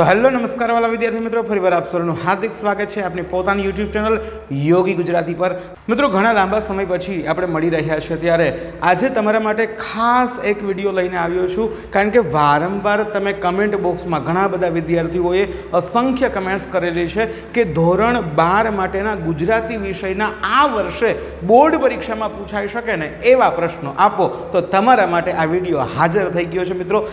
તો હેલો નમસ્કાર વાલા વિદ્યાર્થી મિત્રો, ફરીવાર આપ સૌનું હાર્દિક સ્વાગત છે આપણી પોતાની યુટ્યુબ ચેનલ યોગી ગુજરાતી પર. મિત્રો, ઘણા લાંબા સમય પછી આપણે મળી રહ્યા છીએ ત્યારે આજે તમારા માટે ખાસ એક વીડિયો લઈને આવ્યો છું. કારણ કે વારંવાર તમે કમેન્ટ બોક્સમાં ઘણા બધા વિદ્યાર્થીઓએ અસંખ્ય કમેન્ટ્સ કરેલી છે કે ધોરણ બાર માટેના ગુજરાતી વિષયના આ વર્ષે બોર્ડ પરીક્ષામાં પૂછાઈ શકે ને એવા પ્રશ્નો આપો. તો તમારા માટે આ વીડિયો હાજર થઈ ગયો છે મિત્રો.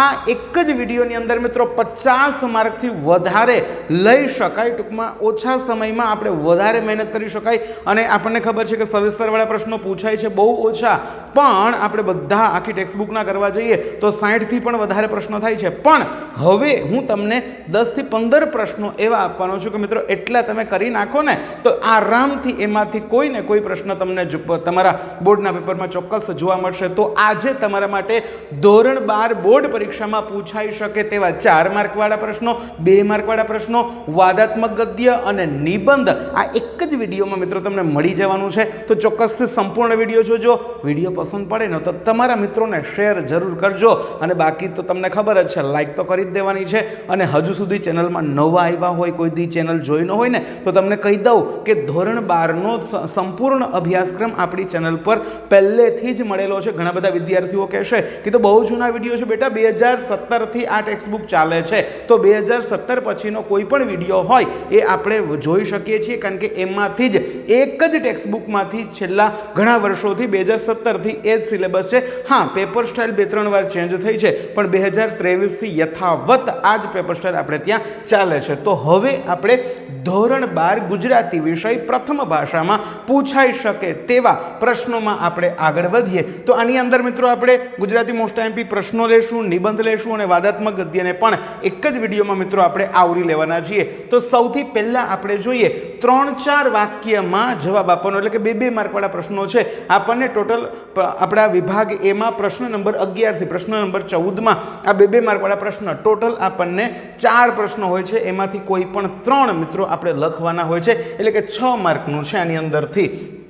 આ એક જ વિડીયોની અંદર મિત્રો પચાસ માર્કથી વધારે લઈ શકાય. ટૂંકમાં ઓછા સમયમાં આપણે વધારે મહેનત કરી શકાય. અને આપણને ખબર છે કે સવિસ્તરવાળા પ્રશ્નો પૂછાય છે બહુ ઓછા. પણ આપણે બધા આખી ટેક્સ્ટબુકના કરવા જઈએ તો સાઠથી પણ વધારે પ્રશ્નો થાય છે. પણ હવે હું તમને દસથી પંદર પ્રશ્નો એવા આપવાનો છું કે મિત્રો, એટલા તમે કરી નાખો ને, તો આરામથી એમાંથી કોઈ ને કોઈ પ્રશ્ન તમને તમારા બોર્ડના પેપરમાં ચોક્કસ જોવા મળશે. તો આજે તમારા માટે ધોરણ બાર બોર્ડ પરીક્ષામાં પૂછાઈ શકે તેવા ચાર માર્કવાળા પ્રશ્નો, બે માર્કવાળા પ્રશ્નો, વાદાત્મક ગદ્ય અને નિબંધ. આ એક જ વિડીયોમાં મિત્રો તમને મળી જવાનું છે. તો ચોક્કસથી સંપૂર્ણ વીડિયો જોજો. વીડિયો પસંદ પડે ને તો તમારા મિત્રોને શેર જરૂર કરજો. અને બાકી તો તમને ખબર જ છે લાઇક તો કરી જ દેવાની છે. અને હજુ સુધી ચેનલમાં નવા આવ્યા હોય, કોઈ દી ચેનલ જોઈ ન હોય ને, તો તમને કહી દઉં કે ધોરણ બારનો સંપૂર્ણ અભ્યાસક્રમ આપણી ચેનલ પર પહેલેથી જ મળેલો છે. ઘણા બધા વિદ્યાર્થીઓ કહેશે કે તો બહુ જૂના વીડિયો છે બેટા, બે હજાર સત્તરથી આ ટેક્સ્ટબુક ચાલે છે. તો બે હજાર સત્તર પછીનો કોઈ પણ વીડિયો હોય એ આપણે જોઈ શકીએ છીએ, કારણ કે એમાંથી જ એક જ ટેક્સ્ટબુકમાંથી છેલ્લા ઘણા વર્ષોથી બે હજાર સત્તરથી એ જ સિલેબસ છે. હા, પેપર સ્ટાઇલ બે ત્રણ વાર ચેન્જ થઈ છે, પણ બે હજાર ત્રેવીસથી યથાવત આ જ પેપર સ્ટાઇલ આપણે ત્યાં ચાલે છે. તો હવે આપણે ધોરણ બાર ગુજરાતી વિષય પ્રથમ ભાષામાં પૂછાઈ શકે તેવા પ્રશ્નોમાં આપણે આગળ વધીએ. તો આની અંદર મિત્રો આપણે ગુજરાતી મોસ્ટ એમપી પ્રશ્નો લેશું, નિબંધ લેશું અને વાદાત્મક ગદ્યને પણ એક જ વિડીયોમાં મિત્રો આપણે આવરી લેવાના છીએ. તો સૌથી પહેલાં આપણે જોઈએ, ત્રણ ચાર વાક્યમાં જવાબ આપવાનો, એટલે કે બે બે માર્કવાળા પ્રશ્નો છે. આપણને ટોટલ આપણા વિભાગ એમાં પ્રશ્ન નંબર અગિયારથી પ્રશ્ન નંબર ચૌદમાં આ બે બે માર્કવાળા પ્રશ્ન, ટોટલ આપણને ચાર પ્રશ્નો હોય છે. એમાંથી કોઈ પણ ત્રણ મિત્રો આપણે લખવાના હોય છે. એટલે કે છ માર્કનું છે આની અંદરથી.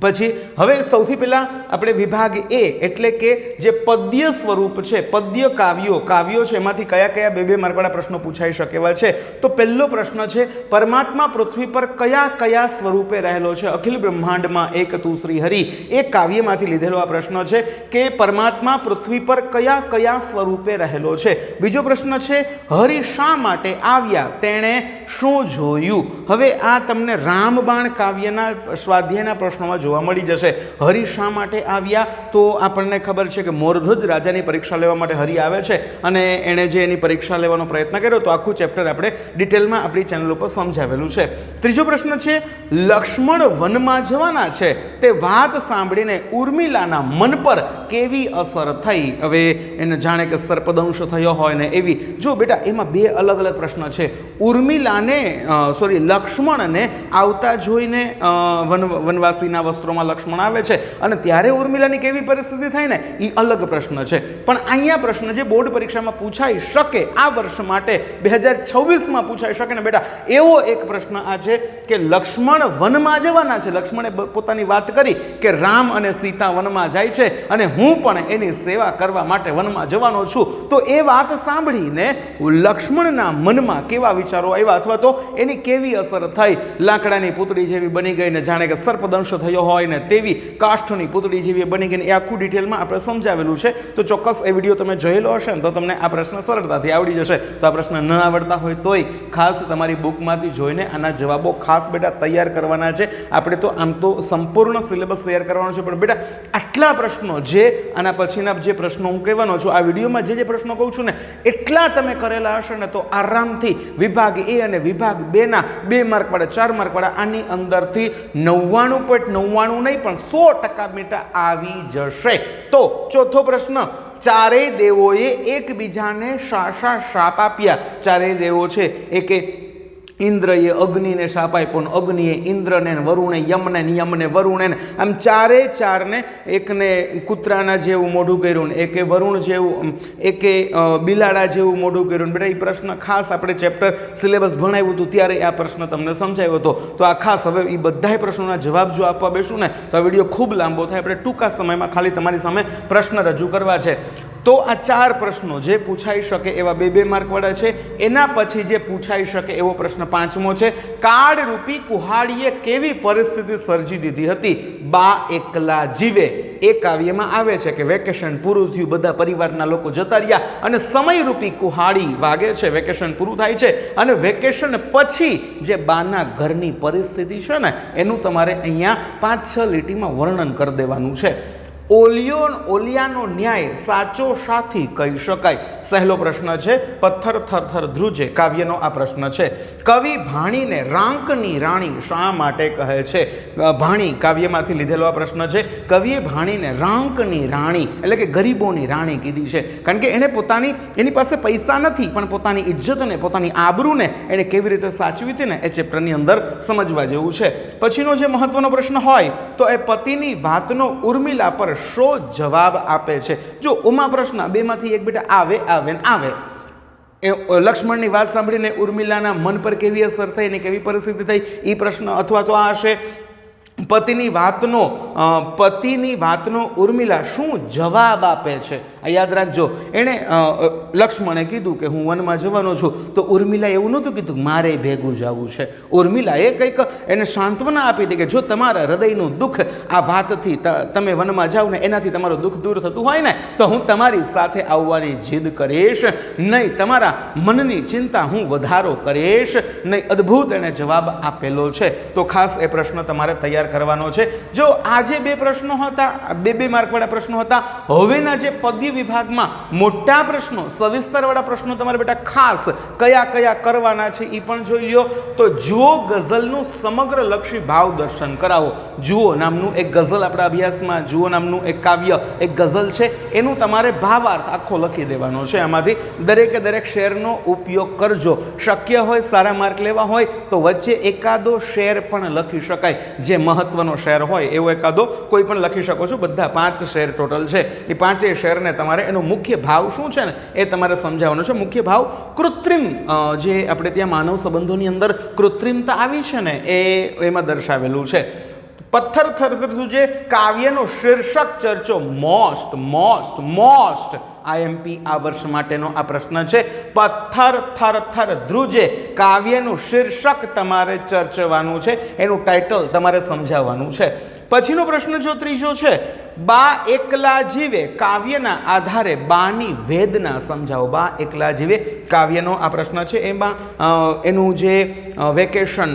પછી હવે સૌથી પહેલાં આપણે વિભાગ એ એટલે કે જે પદ્ય સ્વરૂપ છે, પદ્ય કાવ્યો કાવ્યો છે, એમાંથી કયા કયા બે બે માર્કવાળા પ્રશ્નો પૂછાઈ શકે એવા છે? તો પહેલો પ્રશ્ન છે, પરમાત્મા પૃથ્વી પર કયા કયા સ્વરૂપે રહેલો છે? અખિલ બ્રહ્માંડમાં એક તું શ્રી હરિ, એ કાવ્યમાંથી લીધેલો આ પ્રશ્ન છે કે પરમાત્મા પૃથ્વી પર કયા કયા સ્વરૂપે રહેલો છે? બીજો પ્રશ્ન છે, હરિ શા માટે આવ્યા? તેણે શું જોયું? હવે આ તમને રામબાણ કાવ્યના સ્વાધ્યાયના પ્રશ્નોમાં જોવા મળી જશે. હરિ શા માટે આવ્યા? તો આપણને ખબર છે કે મોરધ્વજ રાજાની પરીક્ષા લેવા માટે હરિ આવે છે અને એણે જે એની પરીક્ષા લેવાનો પ્રયત્ન કર્યો, તો આખું ચેપ્ટર આપણે ડિટેલમાં આપણી ચેનલ ઉપર સમજાવેલું છે. ત્રીજો પ્રશ્ન છે, લક્ષ્મણ વનમાં જવાના છે? તે વાત સાંભળીને ઉર્મિલાના મન પર કેવી અસર થઈ? હવે એને જાણે કે સર્પદંશ થયો હોય ને એવી. જો બેટા, એમાં બે અલગ અલગ પ્રશ્ન છે. ઉર્મિલાને સોરી લક્ષ્મણને આવતા જોઈને વન, વનવાસીના વસ્ત્રોમાં લક્ષ્મણ આવે છે. અને ત્યારે ઉર્મિલાની કેવી પરિસ્થિતિ થાય ને? એ અલગ પ્રશ્ન છે. પણ અહીંયા પ્રશ્ન જે બોર્ડ પરીક્ષામાં પૂછાઈ શકે આ વર્ષ માટે. બે હજાર છવ્વીસમાં પૂછાઈ શકે ને બેટા? એવો એક પ્રશ્ન આ છે કે લક્ષ્મણ વનમાં જવાના છે. લક્ષ્મણે પોતાની વાત કરી કે રામ અને સીતા વનમાં જાય છે અને હું પણ એની સેવા કરવા માટે વનમાં જવાનો છું. તો એ વાત સાંભળીને લક્ષ્મણના મનમાં કેવા વિચારો આવ્યા? અથવા તો એની કેવી અસર થઈ? લાકડાની પુતળી જેવી બની ગઈ ને જાણે કે સર્પદંશ થયો. હોય ને તેવી કાષ્ઠની પૂતળી જેવી બની ગઈ એ આખું ડિટેલમાં આપણે સમજાવેલું છે. તો ચોક્કસ એ વીડિયો તમે જોયેલો હશે ને તો તમને આ પ્રશ્ન સરળતાથી આવડી જશે. તો આ પ્રશ્ન ન આવડતા હોય તોય ખાસ તમારી બુકમાંથી જોઈને આના જવાબો ખાસ બેટા તૈયાર કરવાના છે. આપણે તો આમ તો સંપૂર્ણ સિલેબસ તૈયાર કરવાનો છે. પણ બેટા આટલા પ્રશ્નો જે આના પછીના જે પ્રશ્નો હું કહેવાનો છું, આ વિડીયોમાં જે જે પ્રશ્નો કહું છું ને, એટલા તમે કરેલા હશે ને તો આરામથી વિભાગ એ અને વિભાગ બેના બે માર્કવાળા ચાર માર્કવાળા આની અંદરથી નવ્વાણું પોઈન્ટ નવ્વાણું નહીં, પણ સો ટકા બેટા આવી જશે. તો ચોથો પ્રશ્ન, ચારેય દેવોએ એકબીજાને શા શા શાપ આપ્યા? ચારેય દેવો છે એ કે ઇન્દ્રએ અગ્નિને શાપ પણ અગ્નિએ ઇન્દ્રને વરુણે, યમને યમને વરુણે ને. આમ ચારે ચારને એકને કૂતરાના જેવું મોઢું કર્યું ને, એકે વરુણ જેવું એકે બિલાડા જેવું મોઢું કર્યું ને. બેટા એ પ્રશ્ન ખાસ આપણે ચેપ્ટર સિલેબસ ભણાવ્યું હતું, ત્યારે આ પ્રશ્ન તમને સમજાયો હતો. તો આ ખાસ હવે એ બધાય પ્રશ્નોના જવાબ જો આપવા બેસું ને, તો આ વીડિયો ખૂબ લાંબો થાય. આપણે ટૂંકા સમયમાં ખાલી તમારી સામે પ્રશ્ન રજૂ કરવા છે. તો આ ચાર પ્રશ્નો જે પૂછાઈ શકે એવા બે બે માર્કવાળા છે, એના પછી જે પૂછાઈ શકે એવો પ્રશ્ન પાંચમો છે, કાળરૂપી કુહાડીએ કેવી પરિસ્થિતિ સર્જી દીધી હતી? બા એકલા જીવે. એ કાવ્યમાં આવે છે કે વેકેશન પૂરું થયું, બધા પરિવારના લોકો જતા રહ્યા અને સમયરૂપી કુહાડી વાગે છે, વેકેશન પૂરું થાય છે અને વેકેશન પછી જે બાના ઘરની પરિસ્થિતિ છે ને, એનું તમારે અહીંયા પાંચ છ લીટીમાં વર્ણન કરી દેવાનું છે. ઓલિયો ઓલિયાનો ન્યાય સાચો સાથી કહી શકાય. સહેલો પ્રશ્ન છે, પથ્થર થરથર ધ્રુજે, કાવ્યનો આ પ્રશ્ન છે. કવિ ભાણીને રાંકની રાણી શા માટે કહે છે? ભાણી કાવ્યમાંથી લીધેલો આ પ્રશ્ન છે, કવિએ ભાણીને રાંકની રાણી, એટલે કે ગરીબોની રાણી કીધી છે. કારણ કે એણે પોતાની, એની પાસે પૈસા નથી, પણ પોતાની ઇજ્જતને પોતાની આબરૂને એણે કેવી રીતે સાચવી હતી ને, એ ચેપ્ટરની અંદર સમજવા જેવું છે. પછીનો જે મહત્વનો પ્રશ્ન હોય, તો એ પતિની વાતનો ઉર્મિલા પર શો જવાબ આપે છે. જો ઉમા પ્રશ્ન બેમાંથી એક બેટા આવે આવે ને આવે. એ લક્ષ્મણની વાત સાંભળીને ઉર્મિલાના મન પર કેવી અસર થઈ ને કેવી પરિસ્થિતિ થઈ? એ પ્રશ્ન અથવા તો આ હશે પતિની વાતનો પતિની વાતનો ઉર્મિલા શું જવાબ આપે છે? આ યાદ રાખજો. એણે લક્ષ્મણે કીધું કે હું વનમાં જવાનો છું. તો ઉર્મિલા એવું નહોતું કીધું મારે ભેગું જવું છે. ઉર્મિલાએ કંઈક એને સાંત્વના આપી હતી કે જો તમારા હૃદયનું દુઃખ આ વાતથી તમે વનમાં જાઓ ને એનાથી તમારું દુઃખ દૂર થતું હોય ને, તો હું તમારી સાથે આવવાની જીદ કરીશ. નહીં, તમારા મનની ચિંતા હું વધારો કરીશ. નહીં, અદ્ભુત એણે જવાબ આપેલો છે. તો ખાસ એ પ્રશ્ન તમારે તૈયાર કરવાનો છે. જો આજે બે પ્રશ્નો હતા, બે બે માર્કવાળા પ્રશ્નો હતા, હવેના જે પદ્ય વિભાગમાં મોટા પ્રશ્નો, સવિસ્તરવાળા પ્રશ્નો તમારે બેટા ખાસ કયા કયા કરવાના છે એ પણ જોઈ લો તો જુઓ ગઝલનું સમગ્ર લક્ષી ભાવ દર્શન કરાવો. જુઓ નામનું એક ગઝલ આપણા અભ્યાસમાં, જુઓ નામનું એક કાવ્ય, એક ગઝલ છે. એનું તમારે ભાવાર્થ આખો લખી દેવાનો છે આમાંથી. દરેકે દરેક શેરનો ઉપયોગ કરજો. શક્ય હોય, સારા માર્ક લેવા હોય, તો વચ્ચે એકાદો શેર પણ લખી શકાય. જે મહત્વનો શેર હોય એવો એકાદો કોઈ પણ લખી શકો છો. બધા પાંચ શેર ટોટલ છે. એ પાંચેય શેરને તમારે એનો મુખ્ય ભાવ શું છે ને એ તમારે સમજાવવાનો છે. મુખ્ય ભાવ કૃત્રિમ જે આપણે ત્યાં માનવ સંબંધોની અંદર કૃત્રિમતા આવી છે ને એ એમાં દર્શાવેલું છે. પથ્થર થરથર જે કાવ્યનો શીર્ષક ચર્ચો, મોસ્ટ મોસ્ટ મોસ્ટ. આઈએમપી આ વર્ષ માટેનો આ પ્રશ્ન છે. પથ્થર થર થર ધ્રુજે, કાવ્યનું શીર્ષક તમારે ચર્ચવાનું છે. એનું ટાઇટલ તમારે સમજાવવાનું છે. પછીનો પ્રશ્ન જો ત્રીજો છે બા એકલા જીવે કાવ્યના આધારે બાની વેદના સમજાવો. બા એકલા જીવે કાવ્યનો આ પ્રશ્ન છે. એમાં એનું જે વેકેશન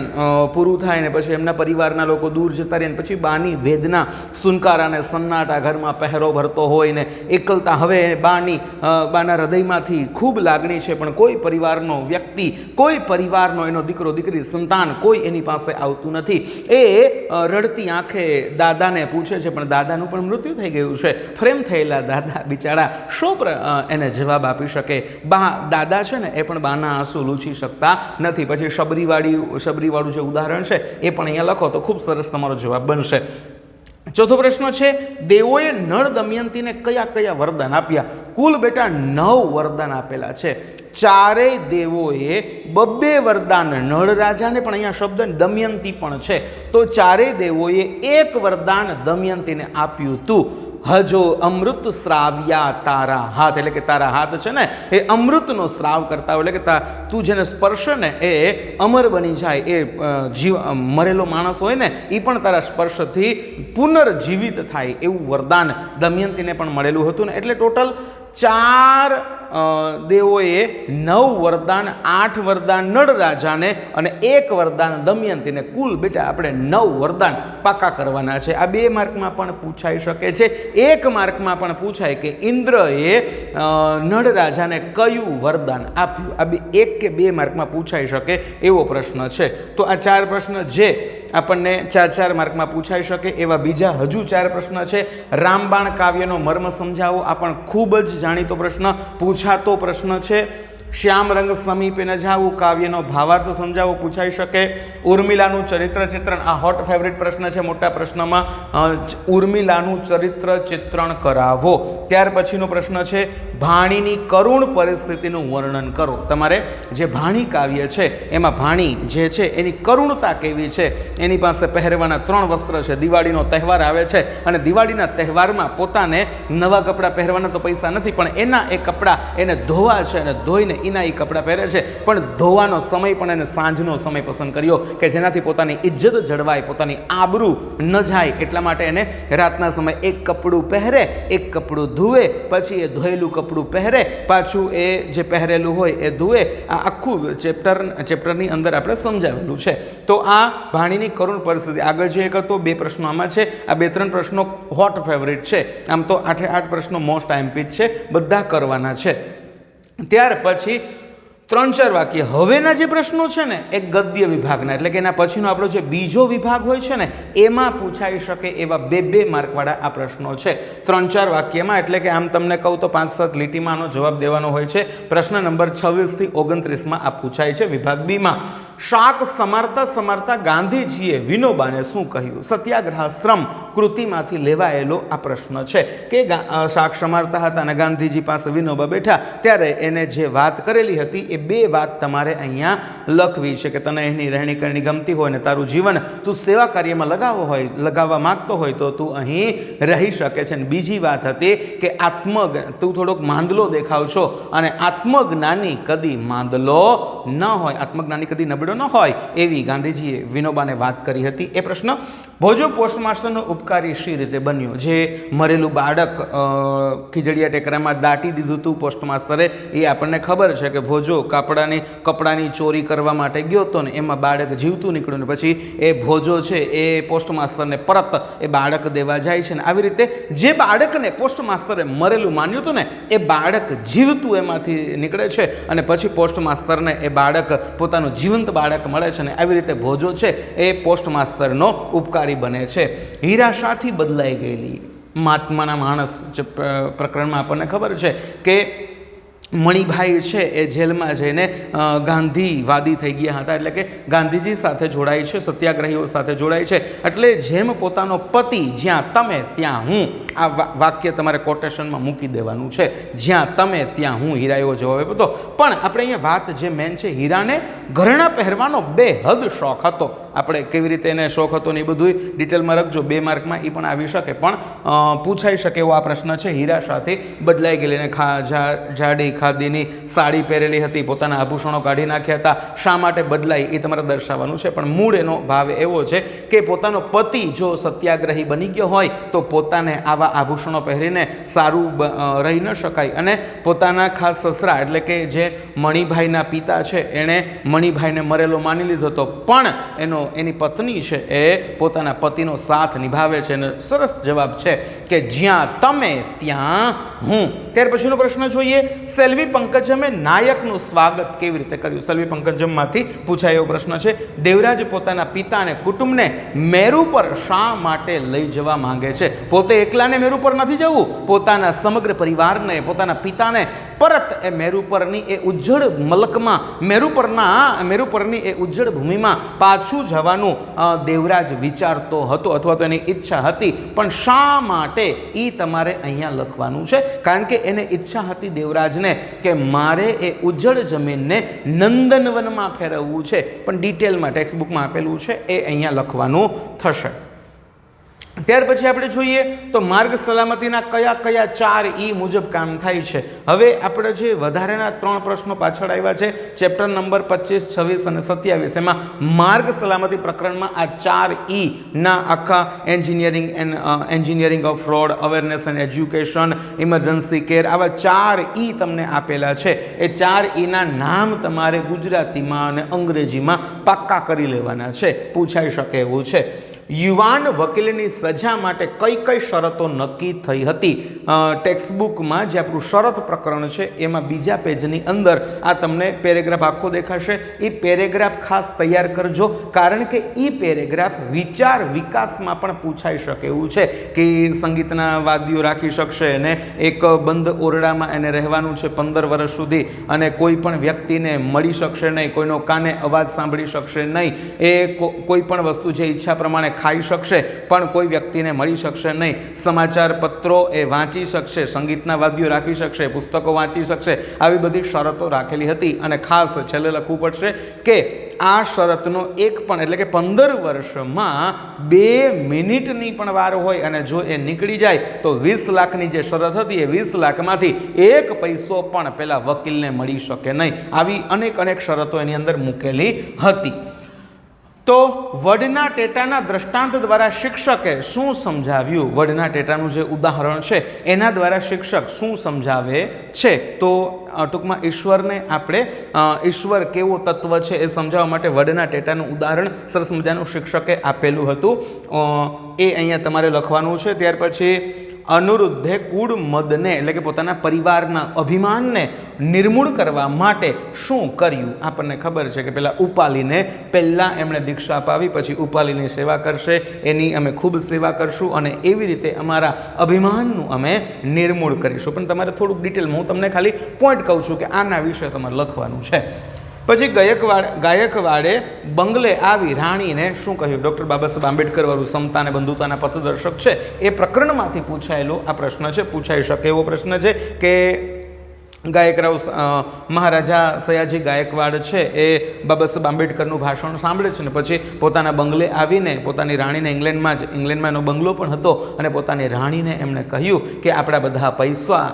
પૂરું થાય ને પછી એમના પરિવારના લોકો દૂર જતા રહે ને પછી બાની વેદના સુનકારા અને સન્નાટા ઘરમાં પહેરો ભરતો હોય ને એકલતા. હવે બાની બાના હૃદયમાંથી ખૂબ લાગણી છે, પણ કોઈ પરિવારનો વ્યક્તિ, કોઈ પરિવારનો એનો દીકરો, દીકરી, સંતાન કોઈ એની પાસે આવતું નથી. એ રડતી આંખે દાદાને પૂછે છે, પણ દાદાનું પણ મૃત્યુ થઈ ગયું છે. ફ્રેમ થયેલા દાદા બિચારા શો એને જવાબ આપી શકે? બા, દાદા છે ને, એ પણ બાના આંસુ લૂછી શકતા નથી. પછી શબરીવાળી શબરીવાળું જે ઉદાહરણ છે, એ પણ અહીંયા લખો તો ખૂબ સરસ તમારો જવાબ બનશે. ચોથો પ્રશ્ન છે, દેવોએ નળ દમયંતીને કયા કયા વરદાન આપ્યા? કુલ બેટા નવ વરદાન આપેલા છે. ચારેય દેવોએ બબ્બે વરદાન નળ રાજાને પણ અહીંયા શબ્દ દમયંતી પણ છે. તો ચારેય દેવોએ એક વરદાન દમયંતીને આપ્યું હતું. હજો અમૃત શ્રાવ્યા તારા હાથ. એટલે કે તારા હાથ છે ને, એ અમૃતનો શ્રાવ કરતા હોય. એટલે કે તા, તું જેને સ્પર્શ ને એ અમર બની જાય, એ જીવ મરેલો માણસ હોય ને એ પણ તારા સ્પર્શથી પુનર્જીવિત થાય એવું વરદાન દમયંતીને પણ મળેલું હતું ને. એટલે ટોટલ ચાર દેવોએ નવ વરદાન, આઠ વરદાન નળ રાજાને અને એક વરદાન દમયંતીને. કુલ બેટા આપણે નવ વરદાન પાકા કરવાના છે. આ બે માર્કમાં પણ પૂછાઈ શકે છે. એક માર્કમાં પણ પૂછાય કે ઇન્દ્રએ નળ રાજાને કયું વરદાન આપ્યું? આ બે, એક કે બે માર્કમાં પૂછાઈ શકે એવો પ્રશ્ન છે. તો આ ચાર પ્રશ્ન જે આપણને ચાર ચાર માર્કમાં પૂછાઈ શકે એવા બીજા હજુ ચાર પ્રશ્ન છે. રામબાણ કાવ્યનો મર્મ સમજાવો. આ પણ ખૂબ જ જાણીતો પ્રશ્ન, પૂછાતો પ્રશ્ન છે. શ્યામ રંગ સમીપે ન જાવું, કાવ્યનો ભાવાર્થ સમજાવવો પૂછાઈ શકે. ઉર્મિલાનું ચરિત્ર ચિત્રણ, આ હોટ ફેવરિટ પ્રશ્ન છે મોટા પ્રશ્નમાં. ઉર્મિલાનું ચરિત્ર ચિત્રણ કરાવો. ત્યાર પછીનો પ્રશ્ન છે, ભાણીની કરુણ પરિસ્થિતિનું વર્ણન કરો. તમારે જે ભાણી કાવ્ય છે, એમાં ભાણી જે છે, એની કરુણતા કેવી છે? એની પાસે પહેરવાના ત્રણ વસ્ત્ર છે. દિવાળીનો તહેવાર આવે છે અને દિવાળીના તહેવારમાં પોતાને નવા કપડાં પહેરવાના તો પૈસા નથી, પણ એના એ કપડાં એને ધોવા છે અને ધોઈને એના એ કપડાં પહેરે છે. પણ ધોવાનો સમય પણ એને સાંજનો સમય પસંદ કર્યો કે જેનાથી પોતાની ઇજ્જત જળવાય, પોતાની આબરૂ ન જાય એટલા માટે એને રાતના સમયે એક કપડું પહેરે, એક કપડું ધુએ પછી એ ધોયેલું કપડું પહેરે, પાછું એ જે પહેરેલું હોય એ ધુએ આ આખું ચેપ્ટર, ચેપ્ટરની અંદર આપણે સમજાવેલું છે. તો આ ભાણીની કરુણ પરિસ્થિતિ. આગળ જે એક હતો, બે પ્રશ્નો આમાં છે. આ બે ત્રણ પ્રશ્નો હોટ ફેવરિટ છે. આમ તો આઠે આઠ પ્રશ્નો મોસ્ટ આઈમ્પી છે. બધા કરવાના છે. ત્યાર પછી ત્રણ ચાર વાક્ય. હવેના જે પ્રશ્નો છે ને એ ગદ્ય વિભાગના, એટલે કે એના પછીનો આપણો જે બીજો વિભાગ હોય છે ને, એમાં પૂછાઈ શકે એવા બે બે માર્કવાળા આ પ્રશ્નો છે. ત્રણ ચાર વાક્યમાં, એટલે કે આમ તમને કહું તો પાંચ, સાત લીટીમાં આનો જવાબ દેવાનો હોય છે. પ્રશ્ન નંબર છવ્વીસથી ઓગણત્રીસમાં આ પૂછાય છે વિભાગ બીમાં. શાક સમારતા સમારતા ગાંધીજીએ વિનોબાને શું કહ્યું? સત્યાગ્રહાશ્રમ કૃતિમાંથી લેવાયેલો આ પ્રશ્ન છે. કે શાક સમારતા હતા અને ગાંધીજી પાસે વિનોબા બેઠા, ત્યારે એને જે વાત કરેલી હતી એ બે વાત તમારે અહીંયા લખવી છે કે તને એની રહેણી કરણી ગમતી હોય ને તારું જીવન તું સેવા કાર્યમાં લગાવો હોય, લગાવવા માગતો હોય તો તું અહીં રહી શકે છે. અને બીજી વાત હતી કે આત્મ તું થોડોક માંદલો દેખાવ છો અને આત્મજ્ઞાની કદી માંદલો ન હોય. આત્મજ્ઞાની કદી નબળો ન હોય એવી ગાંધીજીએ વિનોબાને વાત કરી હતી. એ પ્રશ્ન ભોજો પોસ્ટમાસ્ટરનો ઉપકારી શી રીતે બન્યો? જે મરેલું બાળક ખીજડીયા ટેકરામાં દાટી દીધું હતું પોસ્ટમાસ્ટરે એ આપણને ખબર છે કે ભોજો કાપડાની, કપડાની ચોરી કરવા માટે ગયો હતો ને, એમાં બાળક જીવતું નીકળ્યું ને, પછી એ ભોજો છે એ પોસ્ટમાસ્ટરને પરત એ બાળક દેવા જાય છે ને. આવી રીતે જે બાળકને પોસ્ટમાસ્ટરે મરેલું માન્યું હતું ને, એ બાળક જીવતું એમાંથી નીકળે છે અને પછી પોસ્ટમાસ્ટરને એ બાળક પોતાનું જીવંત બાળક મળે છે ને આવી રીતે ભોજો છે એ પોસ્ટ માસ્તરનો ઉપકારી બને છે. હીરા શાથી બદલાઈ ગયેલી. મહાત્માના માણસ જે પ્રકરણમાં આપણને ખબર છે કે મણિભાઈ છે એ જેલમાં જઈને ગાંધીવાદી થઈ ગયા હતા. એટલે કે ગાંધીજી સાથે જોડાય છે, સત્યાગ્રહીઓ સાથે જોડાય છે. એટલે જેમ પોતાનો પતિ જ્યાં તમે, ત્યાં હું, આ વાક્ય તમારે કોટેશનમાં મૂકી દેવાનું છે. જ્યાં તમે, ત્યાં હું હીરા એવો જવાબ આપ્યો હતો. પણ આપણે અહીંયા વાત જે મેન છે, હીરાને ઘરેણાં પહેરવાનો બેહદ શોખ હતો. આપણે કેવી રીતે એને શોખ હતો ને એ બધું ડિટેલમાં રાખજો. બે માર્કમાં એ પણ આવી શકે. પણ પૂછાઈ શકે એવો આ પ્રશ્ન છે. હીરા સાથે બદલાઈ ગયેલી અને ખા જાડી ખાદીની સાડી પહેરેલી હતી, પોતાના આભૂષણો કાઢી નાખ્યા હતા. શા માટે બદલાઈ એ તમારે દર્શાવવાનું છે, પણ મૂળ એનો ભાવ એવો છે કે પોતાનો પતિ જો સત્યાગ્રહી બની ગયો હોય, તો પોતાને આવા આભૂષણો પહેરીને સારું રહી ન શકાય. અને પોતાના ખાસ સસરા એટલે કે જે મણિભાઈના પિતા છે, એણે મણિભાઈને મરેલો માની લીધો હતો. પણ એનો, એની પત્ની છે એ પોતાના પતિનો સાથ નિભાવે છે અને સરસ જવાબ છે કે જ્યાં તમે, ત્યાં હું. ત્યાર પછીનો પ્રશ્ન જોઈએ. સેલ્વી પંકજમે નાયકનું સ્વાગત કેવી રીતે કર્યું? સેલ્વી પંકજમમાંથી પૂછાય એવો પ્રશ્ન છે. દેવરાજ પોતાના પિતા અને કુટુંબને મેરુ પર શા માટે લઈ જવા માંગે છે? પોતે એકલાને મેરુ પર નથી જવું. પોતાના સમગ્ર પરિવારને, પોતાના પિતાને પરત એ મેરુ પરની એ ઉજ્જળ મલકમાં, મેરુ પરના, મેરુ પરની એ ઉજ્જળ ભૂમિમાં પાછું જવાનું દેવરાજ વિચારતો હતો અથવા તો એની ઈચ્છા હતી. પણ શા માટે એ તમારે અહીંયા લખવાનું છે? કારણ કે એને ઈચ્છા હતી દેવરાજને કે મારે એ ઉજ્જળ જમીનને નંદનવનમાં ફેરવવું છે. પણ ડિટેલમાં ટેક્સ્ટ બુકમાં આપેલું છે, એ અહીંયા લખવાનું થશે. ત્યાર પછી આપણે જોઈએ તો માર્ગ સલામતીના કયા કયા ચાર ઈ મુજબ કામ થાય છે. હવે આપણે જે વધારેના ત્રણ પ્રશ્નો પાછળ આવ્યા છે, ચેપ્ટર નંબર પચીસ, છવ્વીસ અને સત્યાવીસ, એમાં માર્ગ સલામતી પ્રકરણમાં આ ચાર ઈ ના આખા engineering and engineering of road awareness and education, emergency care, આવા ચાર ઈ તમને આપેલા છે. એ ચાર ઈના નામ તમારે ગુજરાતીમાં અને અંગ્રેજીમાં પાક્કા કરી લેવાના છે. પૂછાઈ શકે એવું છે. યુવાન વકીલની સજા માટે કઈ કઈ શરતો નક્કી થઈ હતી? ટેક્સ્ટબુકમાં જે આપણું શરત પ્રકરણ છે, એમાં બીજા પેજની અંદર આ તમને પેરેગ્રાફ આખો દેખાશે. એ પેરેગ્રાફ ખાસ તૈયાર કરજો, કારણ કે એ પેરેગ્રાફ વિચાર વિકાસમાં પણ પૂછાઈ શકે એવું છે કે સંગીતના વાદ્યો રાખી શકશે અને એક બંધ ઓરડામાં એને રહેવાનું છે પંદર વર્ષ સુધી અને કોઈ પણ વ્યક્તિને મળી શકશે નહીં, કોઈનો કાને અવાજ સાંભળી શકશે નહીં. એ કોઈ પણ વસ્તુ જે ઈચ્છા પ્રમાણે ખાઈ શકશે, પણ કોઈ વ્યક્તિને મળી શકશે નહીં. સમાચાર પત્રો એ વાંચી શકશે, સંગીતના વાદ્યો રાખી શકશે, પુસ્તકો વાંચી શકશે, આવી બધી શરતો રાખેલી હતી. અને ખાસ છેલ્લે લખવું પડશે કે આ શરતનો એક પણ, એટલે કે પંદર વર્ષમાં બે મિનિટની પણ વાર હોય અને જો એ નીકળી જાય, તો વીસ લાખની જે શરત હતી એ વીસ લાખમાંથી એક પૈસો પણ પેલા વકીલને મળી શકે નહીં. આવી અનેક અનેક શરતો એની અંદર મૂકેલી હતી. તો વડના ટેટાના દ્રષ્ટાંત દ્વારા શિક્ષકે શું સમજાવ્યું? વડના ટેટાનું જે ઉદાહરણ છે, એના દ્વારા શિક્ષક શું સમજાવે છે? તો ટૂંકમાં ઈશ્વરને આપણે ઈશ્વર કેવો તત્વ છે એ સમજાવવા માટે વડના ટેટાનું ઉદાહરણ સરસ મજાનું શિક્ષકે આપેલું હતું. એ અહીંયા તમારે લખવાનું છે, ત્યાર પછી અનુરુદ્ધે કુળ મદને, એટલે કે પોતાના પરિવારના અભિમાનને નિર્મૂળ કરવા માટે શું કર્યું? આપણને ખબર છે કે પહેલાં ઉપાલીને, પહેલાં એમણે દીક્ષા અપાવી, પછી ઉપાલીની સેવા કરશે, એની અમે ખૂબ સેવા કરશું અને એવી રીતે અમારા અભિમાનનું અમે નિર્મૂળ કરીશું. પણ તમારે થોડુંક ડિટેલમાં હું તમને ખાલી પોઈન્ટ કહું છું કે આના વિશે તમારે લખવાનું છે. પછી ગાયકવાડ ગાયકવાડે બંગલે આવી રાણીને શું કહ્યું? ડૉક્ટર બાબા સાહેબ આંબેડકર વાળું સમતા અને બંધુતાના પથદર્શક છે. એ પ્રકરણમાંથી પૂછાયેલો આ પ્રશ્ન છે. પૂછાઈ શકે એવો પ્રશ્ન છે કે ગાયકરાવ મહારાજા સયાજી ગાયકવાડ છે, એ બાબા સાહેબ આંબેડકરનું ભાષણ સાંભળે છે ને પછી પોતાના બંગલે આવીને, પોતાની રાણીને ઇંગ્લેન્ડમાં જ, ઇંગ્લેન્ડમાં એનો બંગલો પણ હતો અને પોતાની રાણીને એમણે કહ્યું કે આપણા બધા પૈસા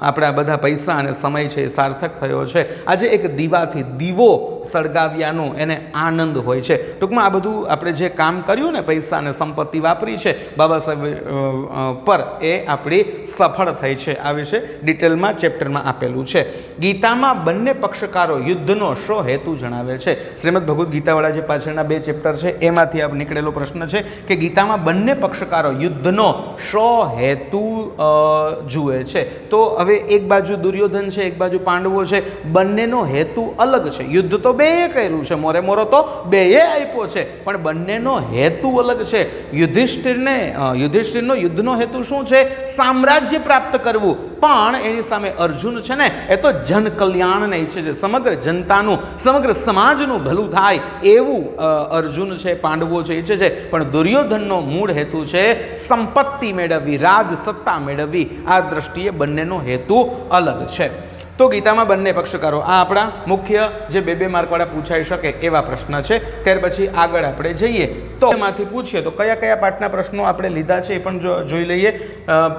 આપણા બધા પૈસા અને સમય છે એ સાર્થક થયો છે. આજે એક દીવાથી દીવો સળગાવ્યાનો એને આનંદ હોય છે. ટૂંકમાં આ બધું આપણે જે કામ કર્યું ને પૈસા અને સંપત્તિ વાપરી છે, બાબા સાહેબ પર એ આપણી સફળ થઈ છે. આ વિશે ડિટેલમાં, ચેપ્ટરમાં આપેલું છે. ગીતામાં બંને પક્ષકારો યુદ્ધનો શો હેતુ જણાવે છે. શ્રીમદ ભગવદ્ ગીતાવાળા જે પાછળના બે ચેપ્ટર છે, એમાંથી આ નીકળેલો પ્રશ્ન છે કે ગીતામાં બંને પક્ષકારો યુદ્ધનો શો હેતુ જુએ છે. તો હવે એક બાજુ દુર્યોધન છે, એક બાજુ પાંડવો છે, બંનેનો હેતુ અલગ છે. યુદ્ધ તો બેએ કર્યું છે, મોરે મોરો તો બેએ આપ્યો છે. પણ બંનેનો હેતુ અલગ છે. યુધિષ્ઠિરને યુધિષ્ઠિરનો યુદ્ધનો હેતુ શું છે? સામ્રાજ્ય પ્રાપ્ત કરવું. પણ એની સામે અર્જુન છે ને, એ તો જન કલ્યાણને ઈચ્છે છે. સમગ્ર જનતાનું, સમગ્ર સમાજનું ભલું થાય એવું અર્જુન છે, પાંડવો છે ઈચ્છે છે. પણ દુર્યોધનનો મૂળ હેતુ છે સંપત્તિ મેળવવી રાજ સત્તા મેળવવી. આ દ્રષ્ટિએ બંનેનો હેતુ અલગ છે. તો ગીતામાં બંને પક્ષકારો, આ આપણા મુખ્ય જે બે બે માર્કવાળા પૂછાઈ શકે એવા પ્રશ્ન છે. ત્યાર પછી આગળ આપણે જઈએ. તો એમાંથી પૂછીએ તો કયા કયા પાઠના પ્રશ્નો આપણે લીધા છે એ પણ જોઈ લઈએ.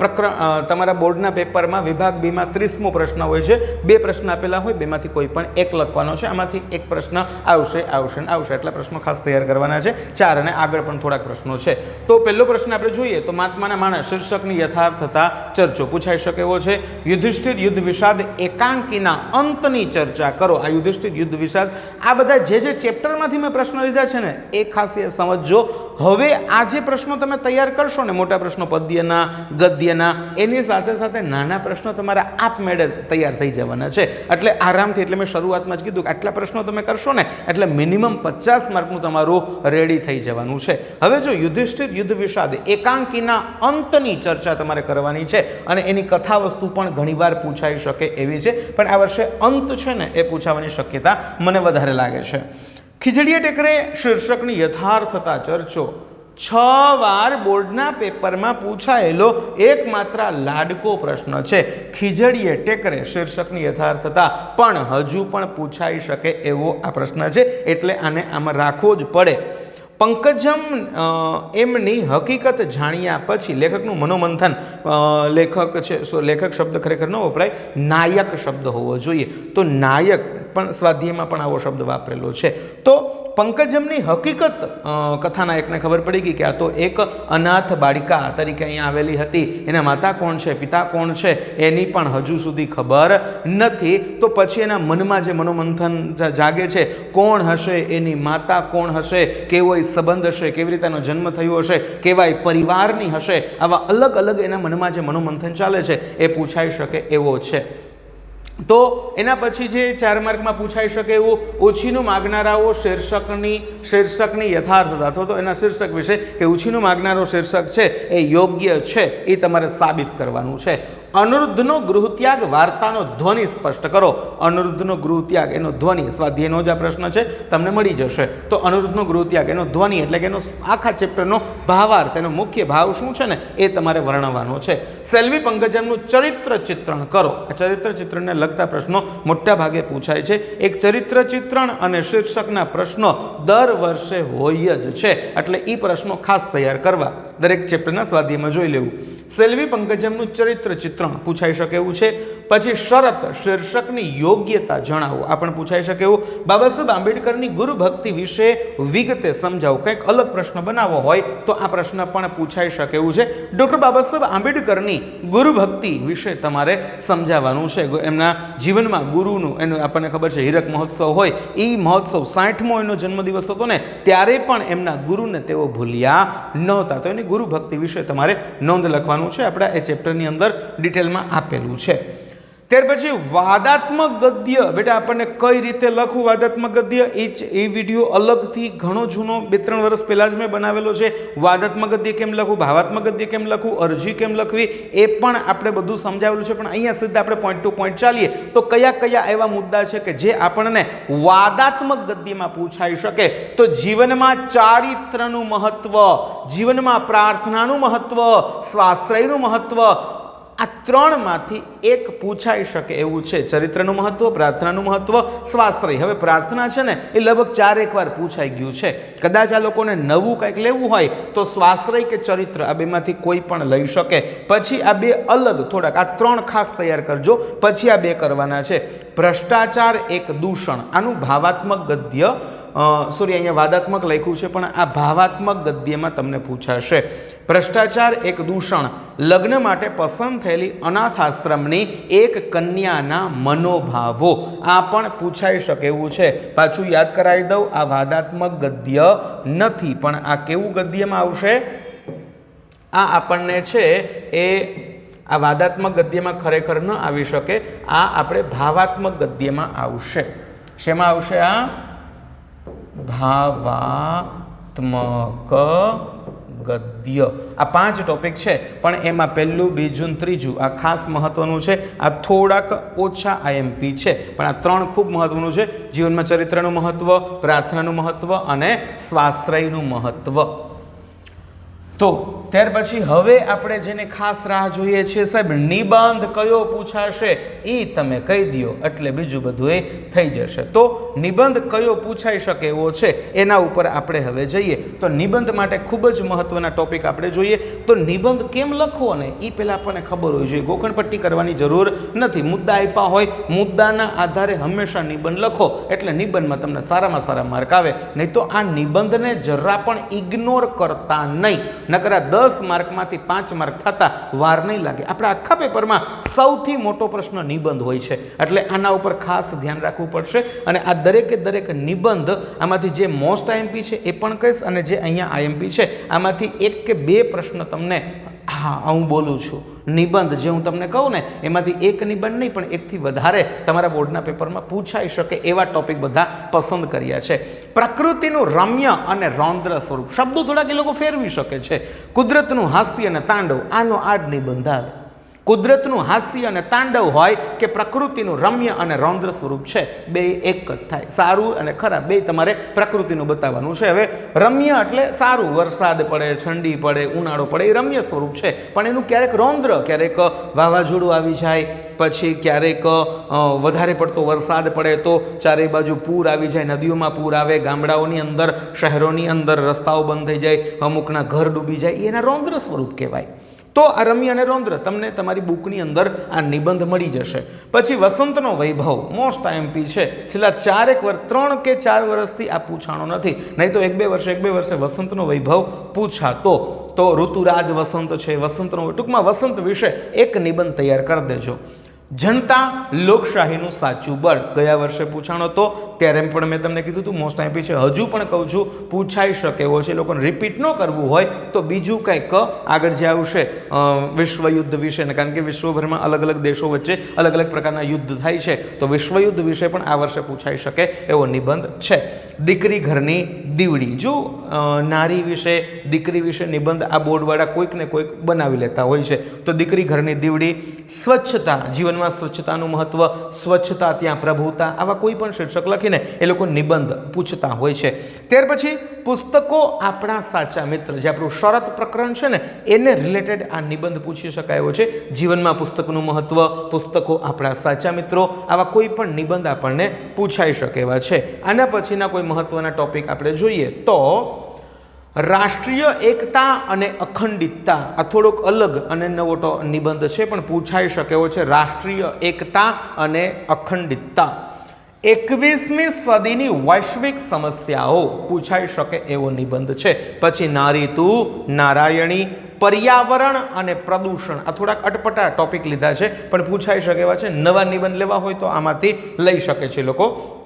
પ્રકરણ તમારા બોર્ડના પેપરમાં વિભાગ બીમાં ત્રીસમો પ્રશ્ન હોય છે. બે પ્રશ્ન આપેલા હોય, બેમાંથી કોઈ પણ એક લખવાનો છે. આમાંથી એક પ્રશ્ન આવશે આવશે ને આવશે. એટલા પ્રશ્નો ખાસ તૈયાર કરવાના છે. ચાર અને આગળ પણ થોડાક પ્રશ્નો છે. તો પહેલો પ્રશ્ન આપણે જોઈએ તો મહાત્માના માણસ શીર્ષકની યથાર્થતા ચર્ચો પૂછાઈ શકે એવો છે. યુધિષ્ઠિર યુદ્ધ વિષાદ એકાંકીના અંતની ચર્ચા કરો. આ યુધિષ્ઠિર યુદ્ધ વિષાદ, આ બધા જે જે ચેપ્ટરમાંથી મેં પ્રશ્નો લીધા છે ને, એ ખાસ સમજજો. હવે આ જે પ્રશ્નો તમે તૈયાર કરશો ને, મોટા પ્રશ્નો પદ્યના, ગદ્યના, એની સાથે સાથે નાના પ્રશ્નો તમારા આપમેળે તૈયાર થઈ જવાના છે. એટલે આરામથી, એટલે મેં શરૂઆતમાં જ કીધું કે આટલા પ્રશ્નો તમે કરશો ને, એટલે મિનિમમ પચાસ માર્કનું તમારું રેડી થઈ જવાનું છે. હવે જો યુધિષ્ઠિર યુદ્ધ વિષાદ એકાંકીના અંતની ચર્ચા તમારે કરવાની છે અને એની કથા વસ્તુ પણ ઘણીવાર પૂછાઈ શકે એવી છે. પણ આ વર્ષે અંત છે ને એ પૂછાવાની શક્યતા મને વધારે લાગે છે. ખીજડીયા ટેકરે શીર્ષકની યથાર્થતા ચર્ચો. છ વાર બોર્ડના પેપરમાં પૂછાયેલો એકમાત્ર લાડકો પ્રશ્ન છે. ખીજડીએ ટેકરે શીર્ષકની યથાર્થતા પણ હજુ પણ પૂછાઈ શકે એવો આ પ્રશ્ન છે. એટલે આને આમાં રાખવો જ પડે. પંકજમ એમની હકીકત જાણ્યા પછી લેખકનું મનોમંથન લેખક છે લેખક શબ્દ ખરેખર ન વપરાય, નાયક શબ્દ હોવો જોઈએ. તો નાયક પણ સ્વાધ્યાયમાં પણ આવો શબ્દ વાપરેલો છે. તો પંકજમની હકીકત કથાનાયકને ખબર પડી ગઈ કે આ તો એક અનાથ બાળિકા તરીકે અહીંયા આવેલી હતી. એના માતા કોણ છે? પિતા કોણ છે? એની પણ હજુ સુધી ખબર નથી. તો પછી એના મનમાં જે મનોમંથન જાગે છે, કોણ હશે? એની માતા કોણ હશે? કેવો સંબંધ હશે? કેવી રીતે એનો જન્મ થયો હશે? કેવા એ પરિવારની હશે? આવા અલગ અલગ એના મનમાં જે મનોમંથન ચાલે છે, એ પૂછાઈ શકે એવો છે. તો એના પછી જે ચાર માર્કમાં પૂછાઈ શકે એવું ઓછીનું માગનારાઓ શીર્ષકની શીર્ષકની યથાર્થતા તો એના શીર્ષક વિશે કે ઓછીનું માગનારો શીર્ષક છે, એ યોગ્ય છે, એ તમારે સાબિત કરવાનું છે. અનિરુદ્ધનો ગૃહત્યાગ વાર્તાનો ધ્વનિ સ્પષ્ટ કરો. અનુરુદ્ધનો ગૃહત્યાગ, એનો ધ્વનિ, સ્વાધ્યાયનો જ આ પ્રશ્ન છે, તમને મળી જશે. તો અનુરુદ્ધનો ગૃહત્યાગ, એનો ધ્વનિ એટલે કે એનો આખા ચેપ્ટરનો ભાવાર્થ, એનો મુખ્ય ભાવ શું છે ને, એ તમારે વર્ણવવાનો છે. સેલ્વી પંકજમનું ચરિત્ર ચિત્રણ કરો. આ ચરિત્ર ચિત્રણને લગતા પ્રશ્નો મોટા ભાગે પૂછાય છે. એક ચરિત્ર ચિત્રણ અને શીર્ષકના પ્રશ્નો દર વર્ષે હોય જ છે. એટલે એ પ્રશ્નો ખાસ તૈયાર કરવા. દરેક ચેપ્ટરના સ્વાધ્યાયમાં જોઈ લેવું. સેલ્વી પંકજમનું ચરિત્ર ચિત્રણ. પૂછાઈ શકે એવું છે. પછી શરત શીર્ષકની યોગ્યતા જણાવો. આ પણ પૂછાઈ શકે એવું. બાબા સાહેબ, આંબેડકરની ગુરુ ભક્તિ વિશે વિગતે સમજાવો. કંઈક અલગ પ્રશ્ન બનાવવો હોય તો આ પ્રશ્ન પણ પૂછાઈ શકે એવું છે. ડૉક્ટર બાબા સાહેબ, આંબેડકરની ગુરુ ભક્તિ વિશે તમારે સમજાવવાનું છે. એમના જીવનમાં ગુરુનું, એનું આપણને ખબર છે, હીરક મહોત્સવ હોય એ મહોત્સવ સાઠમો એનો જન્મદિવસ હતો ને, ત્યારે પણ એમના ગુરુને તેઓ ભૂલ્યા નહોતા. તો એની ગુરુ ભક્તિ વિશે તમારે નોંધ લખવાનું છે. આપણા એ ચેપ્ટરની અંદર ડિટેલમાં આપેલું છે. ત્યાર પછી વાદાત્મક ગદ્ય, બેટા આપણને કઈ રીતે લખવું વાદાત્મક ગદ્ય? એ જ, એ વીડિયો અલગથી ઘણો જૂનો બે ત્રણ વર્ષ પહેલાં જ મેં બનાવેલો છે. વાદાત્મક ગદ્ય કેમ લખવું? ભાવાત્મક ગદ્ય કેમ લખવું? અરજી કેમ લખવી? એ પણ આપણે બધું સમજાવેલું છે. પણ અહીંયા સીધા આપણે પોઈન્ટ ટુ પોઈન્ટ ચાલીએ. તો કયા કયા એવા મુદ્દા છે કે જે આપણને વાદાત્મક ગદ્યમાં પૂછાઈ શકે? તો જીવનમાં ચારિત્રનું મહત્વ, જીવનમાં પ્રાર્થનાનું મહત્વ, સ્વાશ્રયનું મહત્વ આ ત્રણમાંથી એક પૂછાઈ શકે એવું છે. ચરિત્રનું મહત્વ, પ્રાર્થનાનું મહત્વ, સ્વાશ્રય. હવે પ્રાર્થના છે ને, એ લગભગ ચાર એક વાર પૂછાઈ ગયું છે. કદાચ આ લોકોને નવું કંઈક લેવું હોય, તો સ્વાશ્રય કે ચરિત્ર આ બેમાંથી કોઈ પણ લઈ શકે. પછી આ બે અલગ થોડાક, આ ત્રણ ખાસ તૈયાર કરજો. પછી આ બે કરવાના છે. ભ્રષ્ટાચાર એક દૂષણ. આનું ભાવાત્મક ગદ્ય સોરી, અહીંયા વાદાત્મક લખ્યું છે, પણ આ ભાવાત્મક ગદ્યમાં તમને પૂછાશે. ભ્રષ્ટાચાર એક દૂષણ, લગ્ન માટે પસંદ થયેલી અનાથ આશ્રમની એક કન્યાના મનોભાવો. આ પણ પૂછાઈ શકે એવું છે. પાછું યાદ કરાવી દઉં, આ વાદાત્મક ગદ્ય નથી, પણ આ કેવું ગદ્યમાં આવશે? આ આપણને છે એ, આ વાદાત્મક ગદ્યમાં ખરેખર ન આવી શકે, આ આપણે ભાવાત્મક ગદ્યમાં આવશે. શેમાં આવશે આ? ભાવાત્મક ગદ્ય. આ પાંચ ટોપિક છે, પણ એમાં પહેલું, બીજું ત્રીજું આ ખાસ મહત્વનું છે. આ થોડાક ઓછા આઈએમપી છે, પણ આ ત્રણ ખૂબ મહત્વનું છે. જીવનમાં ચરિત્રનું મહત્વ, પ્રાર્થનાનું મહત્વ અને સ્વાશ્રયનું મહત્વ. તો ત્યાર પછી હવે આપણે જેને ખાસ રાહ જોઈએ છીએ, સાહેબ, નિબંધ કયો પૂછાશે એ તમે કહી દો એટલે બીજું બધું એ થઈ જશે. તો નિબંધ કયો પૂછાઈ શકે એવો છે, એના ઉપર આપણે હવે જઈએ. તો નિબંધ માટે ખૂબ જ મહત્વના ટોપિક આપણે જોઈએ. તો નિબંધ કેમ લખવો ને એ પહેલાં આપણને ખબર હોવી જોઈએ. ગોખણપટ્ટી કરવાની જરૂર નથી. મુદ્દા આપ્યા હોય, મુદ્દાના આધારે હંમેશા નિબંધ લખો, એટલે નિબંધમાં તમને સારામાં સારા માર્ક આવે. નહીં તો આ નિબંધને જરા પણ ઇગ્નોર કરતા નહીં. નકર દસ માર્કમાંથી પાંચ માર્ક થતા વાર નહીં લાગે. આપણા આખા પેપરમાં સૌથી મોટો પ્રશ્ન નિબંધ હોય છે. એટલે આના ઉપર ખાસ ધ્યાન રાખવું પડશે અને આ દરેકે દરેક નિબંધ આમાંથી જે મોસ્ટ આઈએમપી છે એ પણ કહીશ અને જે અહીંયા આઈએમપી છે, આમાંથી એક કે બે પ્રશ્ન તમને હા, હું બોલું છું. નિબંધ જે હું તમને કહું ને, એમાંથી એક નિબંધ નહીં, પણ એકથી વધારે તમારા બોર્ડના પેપરમાં પૂછાઈ શકે એવા ટોપિક બધા પસંદ કર્યા છે. પ્રકૃતિનું રમ્ય અને રૌદ્ર સ્વરૂપ. શબ્દો થોડાક એ લોકો ફેરવી શકે છે. કુદરતનું હાસ્ય અને તાંડવ, આનો આડ નિબંધ આવે. કુદરતનું હાસ્ય અને તાંડવ હોય કે પ્રકૃતિનું રમ્ય અને રૌદ્ર સ્વરૂપ છે, બે એક જ થાય. સારું અને ખરાબ, બે તમારે પ્રકૃતિનું બતાવવાનું છે. હવે રમ્ય એટલે સારું, વરસાદ પડે, ઠંડી પડે, ઉનાળો પડે, એ રમ્ય સ્વરૂપ છે. પણ એનું ક્યારેક રૌદ્ર, ક્યારેક વાવાઝોડું આવી જાય, પછી ક્યારેક વધારે પડતો વરસાદ પડે તો ચારે બાજુ પૂર આવી જાય, નદીઓમાં પૂર આવે, ગામડાઓની અંદર, શહેરોની અંદર રસ્તાઓ બંધ થઈ જાય, અમુકના ઘર ડૂબી જાય એના રૌદ્ર સ્વરૂપ કહેવાય. તો આ રમી અને રૌદ્ર, તમને તમારી બુકની અંદર આ નિબંધ મળી જશે. પછી વસંતનો વૈભવ મોસ્ટ આઈએમપી છે. છેલ્લા ચારેક વર્ષ ત્રણ કે ચાર વર્ષથી આ પૂછાણો નથી. નહીં તો એક બે વર્ષે, એક બે વર્ષે વસંતનો વૈભવ પૂછાતો. તો ઋતુરાજ વસંત છે, વસંતનો ટૂંકમાં વસંત વિશે એક નિબંધ તૈયાર કરી દેજો. જનતા લોકશાહીનું સાચું બળ. ગયા વર્ષે પૂછાણો હતો, ત્યારે પણ મેં તમને કીધું હતું મોસ્ટ આઈપી છે, હજુ પણ કહું છું, પૂછાઈ શકે એવો છે. લોકોને રિપીટ ન કરવું હોય, તો બીજું કંઈક આગળ જે આવશે વિશ્વ વિશ્વયુદ્ધ વિશે ને, કારણ કે વિશ્વભરમાં અલગ અલગ દેશો વચ્ચે અલગ અલગ પ્રકારના યુદ્ધ થાય છે, તો વિશ્વયુદ્ધ વિશે પણ આ વર્ષે પૂછાઈ શકે એવો નિબંધ છે. દીકરી ઘરની દીવડી. જો નારી વિશે, દીકરી વિશે નિબંધ આ બોર્ડવાળા કોઈક ને કોઈક બનાવી લેતા હોય છે. તો દીકરી ઘરની દીવડી સ્વચ્છતા, જીવનમાં સ્વચ્છતાનું મહત્વ, સ્વચ્છતા ત્યાં પ્રભુતા, આવા કોઈ પણ શીર્ષક લખીને એ લોકો નિબંધ પૂછતા હોય છે. ત્યાર પછી પુસ્તકો આપણા સાચા મિત્ર, જે આપણું શરત પ્રકરણ છે ને, એને રિલેટેડ આ નિબંધ પૂછી શકાય છે. જીવનમાં પુસ્તકનું મહત્વ, પુસ્તકો આપણા સાચા મિત્રો, આવા કોઈ પણ નિબંધ આપણને પૂછાઈ શકે એવા છે. આના પછીના કોઈ મહત્વના ટોપિક આપણે જોઈએ તો રાષ્ટ્રીય એકતા અને અખંડિતતા, આ થોડોક અલગ અને નવો ટો નિબંધ છે, પણ પૂછાઈ શકે એવો છે, રાષ્ટ્રીય એકતા અને અખંડિતતા. એકવીસમી સદીની વૈશ્વિક સમસ્યાઓ પૂછાઈ શકે એવો નિબંધ છે. પછી નારી તું નારાયણી, પર્યાવરણ અને પ્રદૂષણ, આ થોડાક અટપટા ટોપિક લીધા છે, પણ પૂછાઈ શકે એવા છે. નવા નિબંધ લેવા હોય તો આમાંથી લઈ શકે છે લોકો.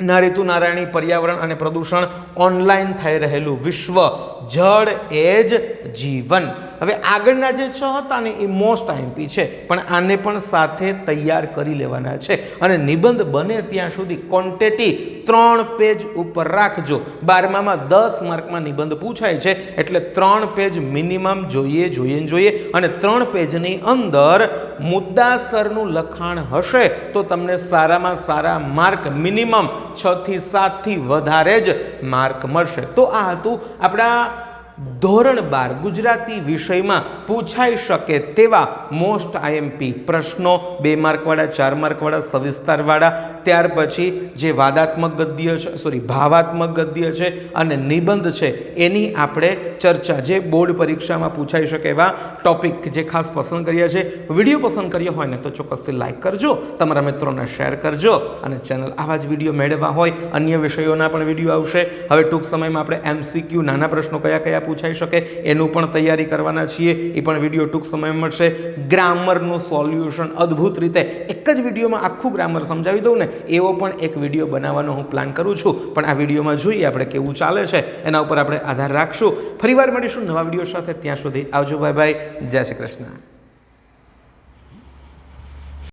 નારીતુ નારાયણી પર્યાવરણ અને પ્રદૂષણ ઓનલાઈન થઈ રહેલું વિશ્વ જળ એ જ જીવન. હવે આગળના જે છ હતા ને એ મોસ્ટ આઈમ્પી છે, પણ આને પણ સાથે તૈયાર કરી લેવાના છે. અને નિબંધ બને ત્યાં સુધી ક્વોન્ટેટી ત્રણ પેજ ઉપર રાખજો. બારમામાં દસ માર્કમાં નિબંધ પૂછાય છે, એટલે ત્રણ પેજ મિનિમમ જોઈએ જોઈએ જોઈએ. અને ત્રણ પેજની અંદર મુદ્દાસરનું લખાણ હશે, તો તમને સારામાં સારા માર્ક મિનિમમ છ થી સાતથી વધારે જ માર્ક મળશે. તો આ હતું આપણા ધોરણ બાર ગુજરાતી વિષયમાં પૂછાઈ શકે તેવા મોસ્ટ આઈએમપી પ્રશ્નો, બે માર્કવાળા, ચાર માર્કવાળા, સવિસ્તારવાળા, ત્યાર પછી જે વાદાત્મક ગદ્ય છે સોરી ભાવાત્મક ગદ્ય છે અને નિબંધ છે, એની આપણે ચર્ચા, જે બોર્ડ પરીક્ષામાં પૂછાઈ શકે એવા ટોપિક જે ખાસ પસંદ કર્યા છે, વીડિયો પસંદ કર્યો હોય ને તો ચોક્કસથી લાઇક કરજો, તમારા મિત્રોને શેર કરજો અને ચેનલ આવા જ વીડિયો મેળવવા હોય, અન્ય વિષયોના પણ વીડિયો આવશે. હવે ટૂંક સમયમાં આપણે એમસીક્યુ નાના પ્રશ્નો કયા કયા પૂછાઈ શકે. એનું પણ તૈયારી કરવાના છીએ. એ પણ વીડિયો ટૂંક સમયમાં મળશે. ગ્રામરનું સોલ્યુશન અદ્ભુત રીતે એક જ વિડીયોમાં આખું ગ્રામર સમજાવી દઉં ને, એવો પણ એક વીડિયો બનાવવાનો હું પ્લાન કરું છું. પણ આ વિડીયોમાં જોઈએ આપણે કેવું ચાલે છે. એના ઉપર આપણે આધાર રાખશું. ફરીવાર મળીશું નવા વીડિયો સાથે. ત્યાં સુધી આવજો. ભાઈ ભાઈ જય શ્રી કૃષ્ણ.